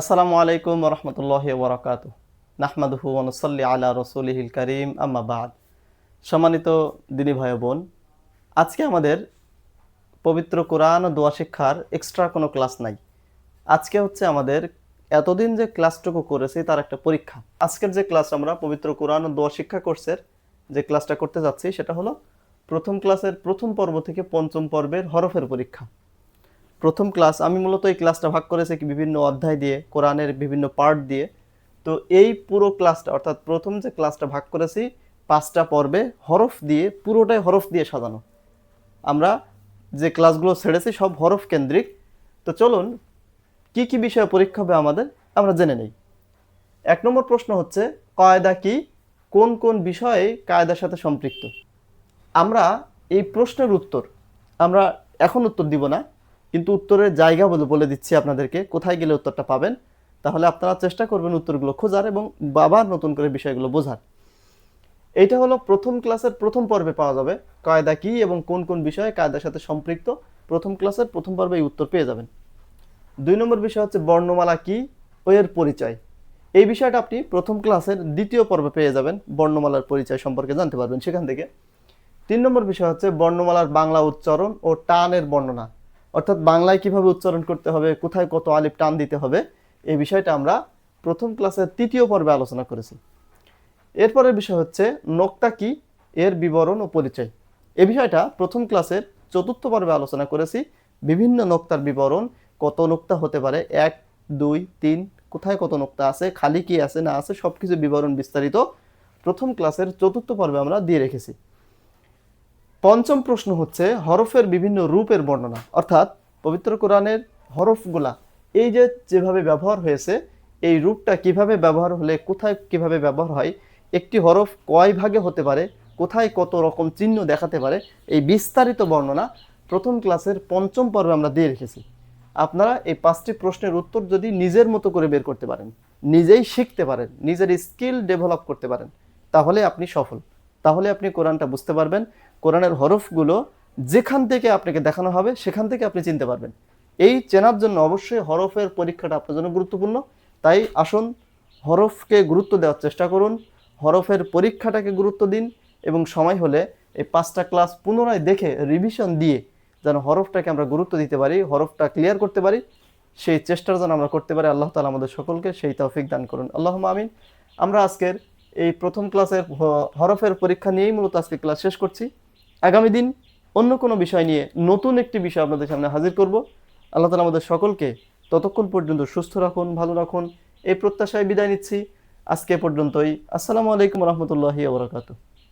আসসালামু আলাইকুম রহমতুল্লাহ বরকাত নাহমাদহু অনুসল্লি আলা রসুলহিল করিম, আম্মা বাদ। সম্মানিত দিনী ভাই বোন, আজকে আমাদের পবিত্র কোরআন ও দোয়া শিক্ষার এক্সট্রা কোনো ক্লাস নাই। আজকে হচ্ছে আমাদের এতদিন যে ক্লাসটুকু করেছি তার একটা পরীক্ষা। আজকের যে ক্লাস আমরা, পবিত্র কোরআন ও দোয়া শিক্ষা কোর্সের যে ক্লাসটা করতে যাচ্ছি, সেটা হলো প্রথম ক্লাসের প্রথম পর্ব থেকে পঞ্চম পর্বের হরফের পরীক্ষা। প্রথম ক্লাস আমি মূলত এই ক্লাসটা ভাগ করেছি বিভিন্ন অধ্যায় দিয়ে, কোরআনের বিভিন্ন পার্ট দিয়ে। তো এই পুরো ক্লাসটা অর্থাৎ প্রথম যে ক্লাসটা ভাগ করেছি, পাঁচটা পর্বে হরফ দিয়ে, পুরোটাই হরফ দিয়ে সাজানো। আমরা যে ক্লাসগুলো ছেড়েছি, সব হরফ কেন্দ্রিক। তো চলুন, কি কি বিষয়ে পরীক্ষা হবে আমাদের, আমরা জেনে নেই। এক নম্বর প্রশ্ন হচ্ছে, কায়দা কি? কোন কোন বিষয়ে কায়দার সাথে সম্পৃক্ত? আমরা এই প্রশ্নের উত্তর, আমরা এখন উত্তর দিব না। কিন্তু উত্তরের জায়গা বলে দিচ্ছি আপনাদেরকে। কোথায় গেলে উত্তরটা পাবেন? তাহলে আপনারা চেষ্টা করবেন উত্তরগুলো খোঁজার এবং আবার নতুন করে বিষয়গুলো বোঝার। এইটা হলো প্রথম ক্লাসের প্রথম পর্বে পাওয়া যাবে। কায়দা কি এবং কোন কোন বিষয়ে কায়দার সাথে সম্পৃক্ত? প্রথম ক্লাসের প্রথম পর্বে এই উত্তর পেয়ে যাবেন। দুই নম্বর বিষয় হচ্ছে বর্ণমালা কি? ও এর পরিচয়। এই বিষয়টা আপনি প্রথম ক্লাসের দ্বিতীয় পর্বে পেয়ে যাবেন। বর্ণমালার পরিচয় সম্পর্কে জানতে পারবেন সেখান থেকে। তিন নম্বর বিষয় হচ্ছে বর্ণমালার বাংলা উচ্চারণ ও টানের বর্ণনা। অর্থাৎ বাংলায় কীভাবে উচ্চারণ করতে হবে, কোথায় কত আলিফ টান দিতে হবে, এই বিষয়টা আমরা প্রথম ক্লাসের তৃতীয় পর্বে আলোচনা করেছি। এরপরের বিষয় হচ্ছে নোক্তা কি, এর বিবরণ ও পরিচয়। এ বিষয়টা প্রথম ক্লাসের চতুর্থ পর্বে আলোচনা করেছি। বিভিন্ন নোক্তার বিবরণ, কত নোক্তা হতে পারে, এক, দুই, তিন, কোথায় কত নোক্তা আছে, খালি কি আছে, না আছে সব কিছু বিবরণ বিস্তারিত প্রথম ক্লাসের চতুর্থ পর্বে আমরা দিয়ে রেখেছি। পঞ্চম প্রশ্ন হচ্ছে, হরফের বিভিন্ন রূপের বর্ণনা। অর্থাৎ পবিত্র কোরআনের হরফগুলা এই যে যেভাবে ব্যবহার হয়েছে, এই রূপটা কীভাবে ব্যবহার হলে, কোথায় কীভাবে ব্যবহার হয়, একটি হরফ কয় ভাগে হতে পারে, কোথায় কত রকম চিহ্ন দেখাতে পারে, এই বিস্তারিত বর্ণনা প্রথম ক্লাসের পঞ্চম পর্বে আমরা দিয়ে রেখেছি। আপনারা এই পাঁচটি প্রশ্নের উত্তর যদি নিজের মতো করে বের করতে পারেন, নিজেই শিখতে পারেন, নিজের স্কিল ডেভেলপ করতে পারেন, তাহলে আপনি সফল। তাহলে আপনি কোরআনটা বুঝতে পারবেন কোরআনের হরফগুলো যেখান থেকে আপনাকে দেখানো হবে, সেখান থেকে আপনি চিনতে পারবেন। এই চেনার জন্য অবশ্যই হরফের পরীক্ষাটা আপনার জন্য গুরুত্বপূর্ণ। তাই আসুন, হরফকে গুরুত্ব দেওয়ার চেষ্টা করুন, হরফের পরীক্ষাটাকে গুরুত্ব দিন এবং সময় হলে এই পাঁচটা ক্লাস পুনরায় দেখে রিভিশন দিয়ে যেন হরফটাকে আমরা গুরুত্ব দিতে পারি, হরফটা ক্লিয়ার করতে পারি, সেই চেষ্টার যেন আমরা করতে পারি। আল্লাহ তালা আমাদের সকলকে সেই তৌফিক দান করুন। আল্লাহ আমিন। আমরা আজকের এই প্রথম ক্লাসের হরফের পরীক্ষা নিয়েই মূলত আজকে ক্লাস শেষ করছি। আগামী দিন অন্য কোনো বিষয় নিয়ে নতুন একটি বিষয় আপনাদের সামনে হাজির করব। আল্লাহ তালা আমাদের সকলকে ততক্ষণ পর্যন্ত সুস্থ রাখুন, ভালো রাখুন। এই প্রত্যাশায় বিদায় নিচ্ছি। আজকে পর্যন্তই। আসসালামু আলাইকুম রহমতুল্লাহি ওবরাকাতু